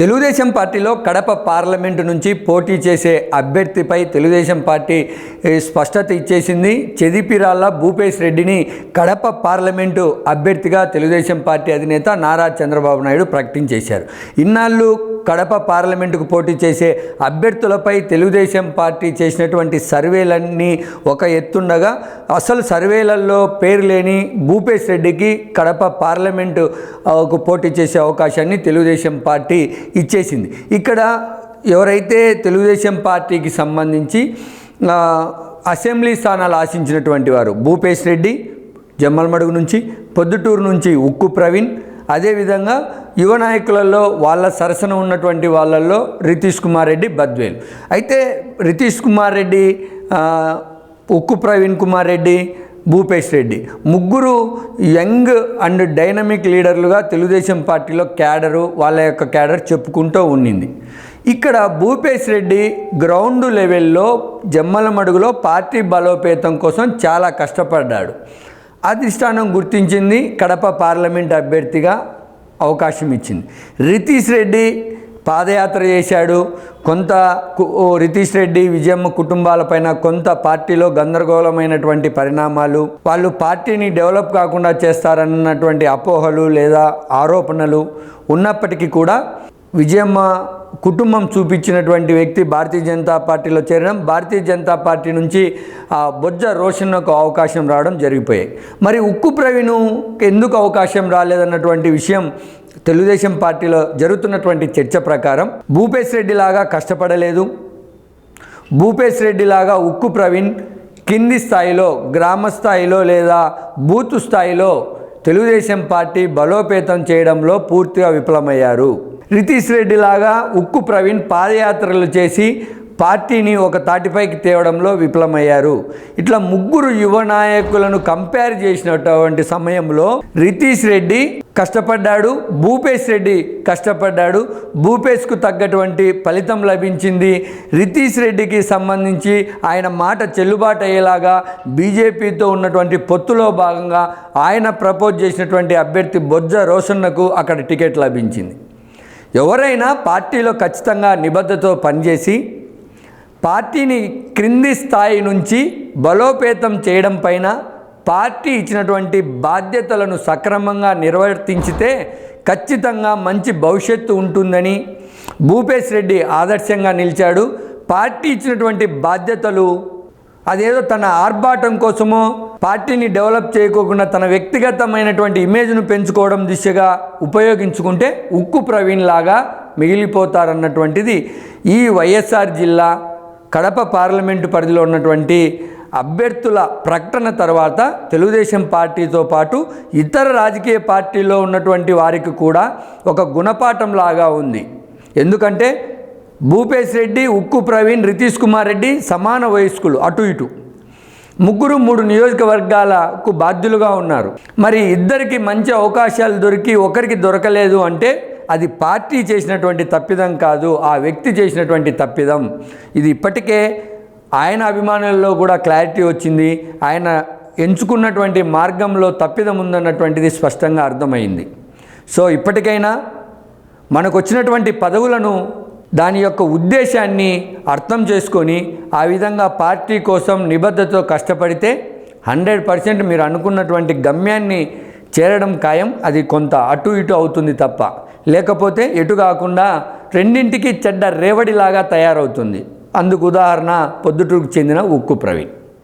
తెలుగుదేశం పార్టీలో కడప పార్లమెంటు నుంచి పోటీ చేసే అభ్యర్థిపై తెలుగుదేశం పార్టీ స్పష్టత ఇచ్చేసింది. చెదిపిరాళ్ళ భూపేష్ రెడ్డిని కడప పార్లమెంటు అభ్యర్థిగా తెలుగుదేశం పార్టీ అధినేత నారా చంద్రబాబు నాయుడు ప్రకటించేశారు. ఇన్నాళ్ళు కడప పార్లమెంటుకు పోటీ చేసే అభ్యర్థులపై తెలుగుదేశం పార్టీ చేసినటువంటి సర్వేలన్నీ ఒక ఎత్తుండగా అసలు సర్వేలలో పేరు లేని భూపేష్ రెడ్డికి కడప పార్లమెంటుకు పోటీ చేసే అవకాశాన్ని తెలుగుదేశం పార్టీ ఇచ్చేసింది. ఇక్కడ ఎవరైతే తెలుగుదేశం పార్టీకి సంబంధించి అసెంబ్లీ స్థానాలు ఆశించినటువంటి వారు భూపేష్ రెడ్డి జమ్మలమడుగు నుంచి పొద్దుటూరు నుంచి ఉక్కు ప్రవీణ్ అదేవిధంగా యువ నాయకులలో వాళ్ళ సరసన ఉన్నటువంటి వాళ్ళల్లో రితీష్ కుమార్ రెడ్డి బద్వేల్. అయితే రితీష్ కుమార్ రెడ్డి ఉక్కు ప్రవీణ్ కుమార్ రెడ్డి భూపేష్ రెడ్డి. ముగ్గురు యంగ్ అండ్ డైనమిక్ లీడర్లుగా తెలుగుదేశం పార్టీలో క్యాడరు వాళ్ళ యొక్క క్యాడర్ చెప్పుకుంటూ ఉండింది ఇక్కడ భూపేష్ రెడ్డి గ్రౌండ్ లెవెల్లో జమ్మలమడుగులో పార్టీ బలోపేతం కోసం చాలా కష్టపడ్డాడు. అధిష్టానం గుర్తించింది కడప పార్లమెంట్ అభ్యర్థిగా అవకాశం ఇచ్చింది. రితీష్ రెడ్డి పాదయాత్ర చేశాడు. కొంత కు- ఓ రితీష్ రెడ్డి విజయమ్మ కుటుంబాలపైన కొంత పార్టీలో గందరగోళమైనటువంటి పరిణామాలు వాళ్ళు పార్టీని డెవలప్ కాకుండా చేస్తారన్నటువంటి అపోహలు లేదా ఆరోపణలు ఉన్నప్పటికీ కూడా విజయమ్మ కుటుంబం చూపించినటువంటి వ్యక్తి భారతీయ జనతా పార్టీలో చేరడం భారతీయ జనతా పార్టీ నుంచి ఆ బొజ్జ రోషన్కు అవకాశం రావడం జరిగిపోయాయి. మరి ఉక్కు ప్రవీణ్ ఎందుకు అవకాశం రాలేదన్నటువంటి విషయం తెలుగుదేశం పార్టీలో జరుగుతున్నటువంటి చర్చ ప్రకారం భూపేష్ రెడ్డి లాగా కష్టపడలేదు. భూపేష్ రెడ్డి లాగా ఉక్కు ప్రవీణ్ కింది స్థాయిలో గ్రామ స్థాయిలో లేదా బూత్ స్థాయిలో తెలుగుదేశం పార్టీ బలోపేతం చేయడంలో పూర్తిగా విఫలమయ్యారు. రితీష్ రెడ్డి లాగా ఉక్కు ప్రవీణ్ పాదయాత్రలు చేసి పార్టీని ఒక తాటిపైకి తేవడంలో విఫలమయ్యారు. ఇట్లా ముగ్గురు యువ నాయకులను కంపేర్ చేసినటువంటి సమయంలో రితీష్ రెడ్డి కష్టపడ్డాడు భూపేష్ రెడ్డి కష్టపడ్డాడు భూపేష్కు తగ్గటువంటి ఫలితం లభించింది. రితీష్ రెడ్డికి సంబంధించి ఆయన మాట చెల్లుబాటు అయ్యేలాగా బీజేపీతో ఉన్నటువంటి పొత్తులో భాగంగా ఆయన ప్రపోజ్ చేసినటువంటి అభ్యర్థి బొజ్జ రోషన్నకు అక్కడ టికెట్ లభించింది. ఎవరైనా పార్టీలో ఖచ్చితంగా నిబద్ధతో పనిచేసి పార్టీని క్రింది స్థాయి నుంచి బలోపేతం చేయడం పైన పార్టీ ఇచ్చినటువంటి బాధ్యతలను సక్రమంగా నిర్వర్తించితే ఖచ్చితంగా మంచి భవిష్యత్తు ఉంటుందని భూపేష్ రెడ్డి ఆదర్శంగా నిలిచాడు. పార్టీ ఇచ్చినటువంటి బాధ్యతలు అదేదో తన ఆర్భాటం కోసమో పార్టీని డెవలప్ చేయకోకుండా తన వ్యక్తిగతమైనటువంటి ఇమేజ్ను పెంచుకోవడం దిశగా ఉపయోగించుకుంటే ఉక్కు ప్రవీణ్ లాగా మిగిలిపోతారన్నటువంటిది ఈ వైఎస్ఆర్ జిల్లా కడప పార్లమెంటు పరిధిలో ఉన్నటువంటి అభ్యర్థుల ప్రకటన తర్వాత తెలుగుదేశం పార్టీతో పాటు ఇతర రాజకీయ పార్టీలో ఉన్నటువంటి వారికి కూడా ఒక గుణపాఠం లాగా ఉంది. ఎందుకంటే భూపేష్ రెడ్డి ఉక్కు ప్రవీణ్ రితీష్ కుమార్ రెడ్డి సమాన వయస్కులు. అటు ఇటు. ముగ్గురు మూడు నియోజకవర్గాలకు బాధ్యులుగా ఉన్నారు. మరి ఇద్దరికి మంచి అవకాశాలు దొరికి ఒకరికి దొరకలేదు అంటే అది పార్టీ చేసినటువంటి తప్పిదం కాదు ఆ వ్యక్తి చేసినటువంటి తప్పిదం. ఇది ఇప్పటికే ఆయన అభిమానుల్లో కూడా క్లారిటీ వచ్చింది. ఆయన ఎంచుకున్నటువంటి మార్గంలో తప్పిదం ఉందన్నటువంటిది స్పష్టంగా అర్థమైంది. సో ఇప్పటికైనా మనకు వచ్చినటువంటి పదవులను దాని యొక్క ఉద్దేశాన్ని అర్థం చేసుకొని ఆ విధంగా పార్టీ కోసం నిబద్ధతో కష్టపడితే హండ్రెడ్ పర్సెంట్ మీరు అనుకున్నటువంటి గమ్యాన్ని చేరడం ఖాయం. అది కొంత అటు ఇటు అవుతుంది తప్ప. లేకపోతే ఎటు కాకుండా రెండింటికి చెడ్డ రేవడిలాగా తయారవుతుంది. అందుకు ఉదాహరణ పొద్దుటూరుకు చెందిన ఉక్కు ప్రవీణ్.